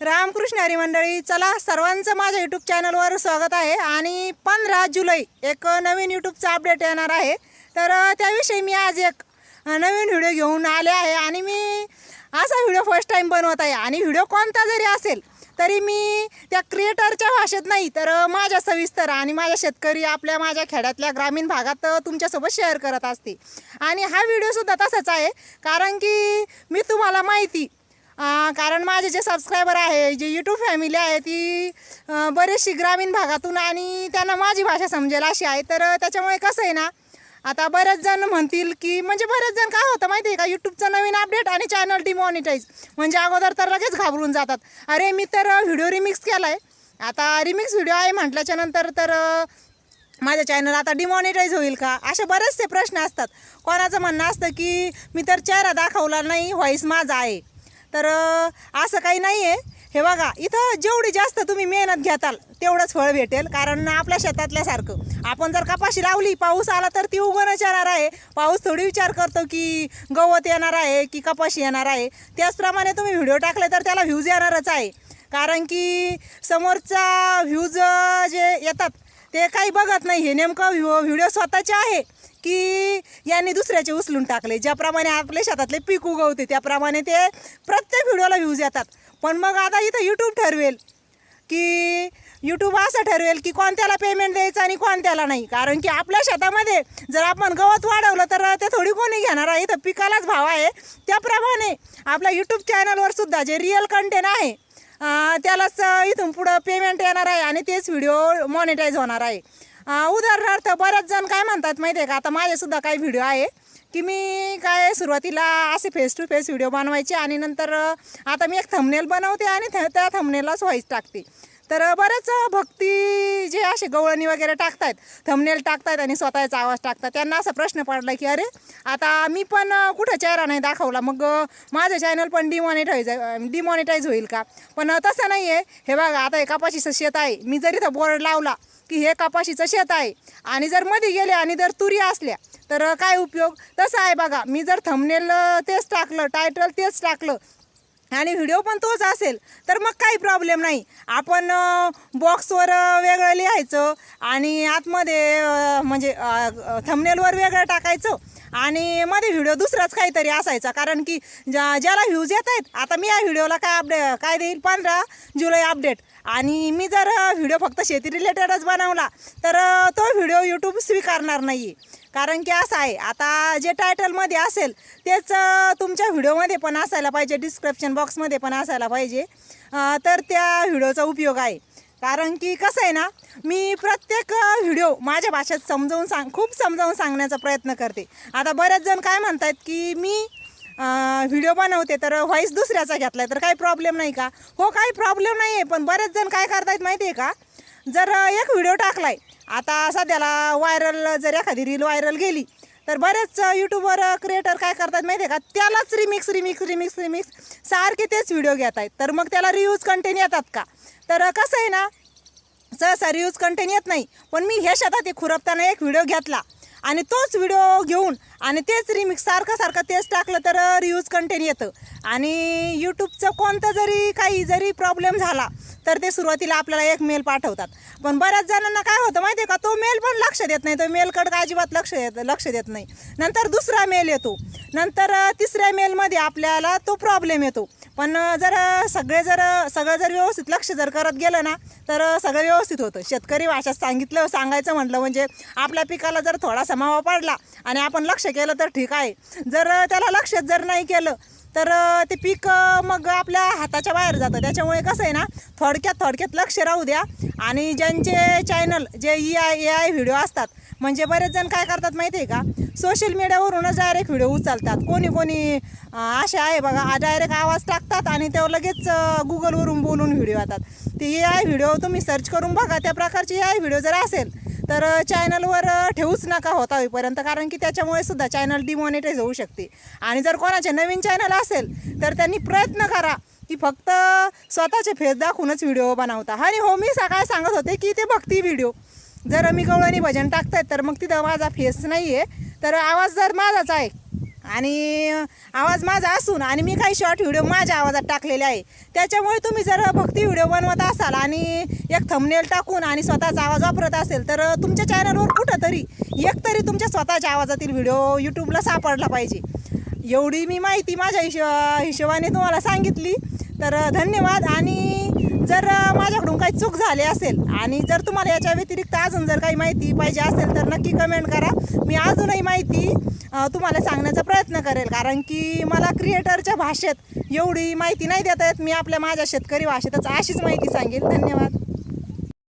रामकृष्ण हरी मंडळी चला सर्वांचं माझ्या यूट्यूब चॅनलवर स्वागत आहे. आणि पंधरा जुलै एक नवीन यूट्यूबचा अपडेट येणार आहे. तर त्याविषयी मी आज एक नवीन व्हिडिओ घेऊन आले आहे. आणि मी असा व्हिडिओ फर्स्ट टाईम बनवत आहे. आणि व्हिडिओ कोणता जरी असेल तरी मी त्या क्रिएटरच्या भाषेत नाही तर माझ्या सविस्तर आणि माझ्या शेतकरी आपल्या माझ्या खेड्यातल्या ग्रामीण भागात तुमच्यासोबत शेअर करत असते. आणि हा व्हिडिओसुद्धा तसाच आहे. कारण की मी तुम्हाला माहिती कारण माझे जे सबस्क्रायबर आहे जे यूट्यूब फॅमिली आहे ती बरेचशी ग्रामीण भागातून आणि त्यांना माझी भाषा समजेल अशी आहे. तर त्याच्यामुळे कसं आहे ना आता बरेच जण म्हणतील की म्हणजे बरेच जण काय होतं माहिती आहे का? यूट्यूबचं नवीन अपडेट आणि चॅनल डिमॉनिटाईज म्हणजे अगोदर तर लगेच घाबरून जातात. अरे मी तर व्हिडिओ रिमिक्स केला आहे आता रिमिक्स व्हिडिओ आहे म्हटल्याच्या नंतर तर माझ्या माझं चॅनल आता डिमॉनिटाईज होईल का? असे बरेचसे प्रश्न असतात. कोणाचं म्हणणं असतं की मी तर चेहरा दाखवला नाही व्हॉईस माझा आहे. तर असं काही नाही आहे हे बघा इथं जेवढी जास्त तुम्ही मेहनत घेताल तेवढंच फळ भेटेल. कारण आपल्या शेतातल्यासारखं आपण जर कपाशी लावली पाऊस आला तर ती उगवणच येणार आहे. पाऊस थोडी विचार करतो की गवत येणार आहे की कपाशी येणार आहे. त्याचप्रमाणे तुम्ही व्हिडिओ टाकले तर त्याला व्ह्यूज येणारच आहे. कारण की समोरचा व्ह्यूज जे येतात ते काही बघत नाही. हे नेमकं व्हिडिओ स्वतःचे आहे की यांनी दुसऱ्याचे उचलून टाकले. ज्याप्रमाणे आपल्या शेतातले पीक उगवते त्याप्रमाणे ते प्रत्येक व्हिडिओला व्ह्यूज येतात. पण मग आता इथं यूट्यूब ठरवेल की यूट्यूब असं ठरवेल की कोणत्याला पेमेंट द्यायचं आणि कोणत्याला नाही. कारण की आपल्या शेतामध्ये जर आपण गवत वाढवलं तर ते थोडी कोणी घेणार आहे. इथं पिकालाच भाव आहे. त्याप्रमाणे आपल्या यूट्यूब चॅनलवर सुद्धा जे रिअल कंटेंट आहे त्यालाच इथून पुढं पेमेंट येणार आहे आणि तेच व्हिडिओ मॉनिटाईज होणार आहे. उदाहरणार्थ बरेच जण काय म्हणतात माहिती आहे का? आता माझेसुद्धा काही व्हिडिओ आहे की मी काय सुरुवातीला असे फेस टू फेस व्हिडिओ बनवायचे आणि नंतर आता मी एक थंबनेल बनवते आणि थ- त्या थंबनेललाच व्हॉईस टाकते. तर बरेच भक्ती जे असे गवळणी वगैरे टाकतायत थमनेल टाकतायत आणि स्वतःचा आवाज टाकतात. त्यांना असा प्रश्न पडला की अरे आता मी पण कुठं चेहरा नाही दाखवला? मग माझं चॅनल पण डिमॉनिटाईज डिमॉनिटाईज होईल का? पण तसं नाही आहे हे बघा आता हे कपाशीचं शेत आहे. मी जर इथं बोर्ड लावला की हे कपाशीचं शेत आहे. आणि जर मध्ये गेले आणि जर तुरी असल्या तर काय उपयोग? तसं आहे बघा. मी जर थमनेल तेच टाकलं टायटल तेच टाकलं आणि व्हिडिओ पण तोच असेल तर मग काही प्रॉब्लेम नाही. आपण बॉक्सवर वेगळं लिहायचं आणि आतमध्ये म्हणजे थमनेलवर वेगळं टाकायचं. आणि मध्ये व्हिडिओ दुसराच काहीतरी असायचा. कारण की ज्या ज्याला व्ह्यूज येत आहेत आता मी या व्हिडिओला काय अपडे काय देईल पंधरा जुलै अपडेट आणि मी जर व्हिडिओ फक्त शेती रिलेटेडच बनवला तर तो व्हिडिओ यूट्यूब स्वीकारणार नाही आहे कारण की असं आहे आता जे टायटलमध्ये असेल तेच तुमच्या व्हिडिओमध्ये पण असायला पाहिजे डिस्क्रिप्शन बॉक्समध्ये पण असायला पाहिजे. तर त्या व्हिडिओचा उपयोग आहे. कारण की कसं आहे ना मी प्रत्येक व्हिडिओ माझ्या भाषेत समजावून सांग खूप समजावून सांगण्याचा प्रयत्न करते. आता बरेच जण काय म्हणतात की मी व्हिडिओ बनवते तर व्हॉईस दुसऱ्याचा घेतला आहे तर काही प्रॉब्लेम नाही का? हो काही प्रॉब्लेम नाही आहे पण बरेच जण काय करतायत माहिती आहे का? जर एक व्हिडिओ टाकलाय आता सध्याला व्हायरल जर एखादी रील व्हायरल गेली तर बरेच यूट्यूबवर क्रिएटर काय करतात माहिती आहे का? त्यालाच रिमिक्स रिमिक्स रिमिक्स रिमिक्स सारखे तेच व्हिडिओ घेत आहेत तर मग त्याला रिव्ह्यूज कंटेंट येतात का? तर कसं आहे ना सहसा रिव्ह्यूज कंटेंट येत नाही. पण मी ह्या शेतात एक खुरपताना एक व्हिडिओ घेतला. आणि तोच व्हिडिओ घेऊन आणि तेच रिमिक्स सारखं सारखं तेच टाकलं तर रिव्ह्यूज कंटेंट येतं. आणि यूट्यूबचं कोणतं जरी काही जरी प्रॉब्लेम झाला तर ते सुरुवातीला आपल्याला एक मेल पाठवतात. पण बऱ्याच जणांना काय होतं माहिती आहे का तो मेल पण लक्ष देत नाही. तो मेलकडं अजिबात लक्ष देत लक्ष देत नाही. नंतर दुसरा मेल येतो. नंतर तिसऱ्या मेलमध्ये आपल्याला तो प्रॉब्लेम येतो. पण जर सगळे जर सगळं जर व्यवस्थित लक्ष जर करत गेलं ना तर सगळं व्यवस्थित होतं. शेतकरी भाषेत सांगितलं सांगायचं म्हटलं म्हणजे आपल्या पिकाला जर थोडासा मावा पडला आणि आपण लक्ष केलं तर ठीक आहे. जर त्याला लक्षच जर नाही केलं तर ते पीक मग आपल्या हाताच्या बाहेर जातं. त्याच्यामुळे कसं आहे ना थोडक्यात थोडक्यात लक्ष राहू द्या. आणि ज्यांचे चॅनल जे E I A I video असतात म्हणजे बरेच जण काय करतात माहिती आहे का सोशल मीडियावरूनच डायरेक्ट व्हिडिओ उचलतात. कोणी कोणी असे आहे बघा डायरेक्ट आवाज टाकतात आणि तेव्हा लगेच गुगलवरून बोलून व्हिडिओ येतात. ते ए आय व्हिडिओ तुम्ही सर्च करून बघा त्या प्रकारचे ए आय व्हिडिओ जर असेल तर चॅनलवर ठेवूच नका होता होईपर्यंत कारण की त्याच्यामुळे सुद्धा चॅनल डिमॉनिटाईज होऊ शकते. आणि जर कोणाचे नवीन चॅनल असेल तर त्यांनी प्रयत्न करा की फक्त स्वतःचे फेस दाखवूनच व्हिडिओ बनवता. आणि हो मी सकाळी सांगत होते की ते भक्ती व्हिडिओ जर मी गवळणी भजन टाकतायत तर मग तिथं माझा फेस नाही आहे तर आवाज जर माझाच आहे आणि आवाज माझा असून आणि मी काही शॉर्ट व्हिडिओ माझ्या आवाजात टाकलेले आहे. त्याच्यामुळे तुम्ही जर भक्ती व्हिडिओ बनवत असाल आणि एक थंबनेल टाकून आणि स्वतःचा आवाज वापरत असेल तर तुमच्या चॅनलवर कुठंतरी एक तरी तुमच्या स्वतःच्या आवाजातील व्हिडिओ यूट्यूबला सापडला पाहिजे. एवढी मी माहिती माझ्या हिशो हिशोबाने तुम्हाला सांगितली. तर धन्यवाद आणि जर माझ्याकडून काही चूक झाली असेल आणि जर तुम्हाला याच्या व्यतिरिक्त अजून जर काही माहिती पाहिजे असेल तर नक्की कमेंट करा. मी अजूनही माहिती तुम्हाला सांगण्याचा प्रयत्न करेल. कारण की मला क्रिएटरच्या भाषेत एवढी माहिती नाही देता येत. मी आपल्या माझ्या शेतकरी भाषेतच अशीच माहिती सांगेल. धन्यवाद.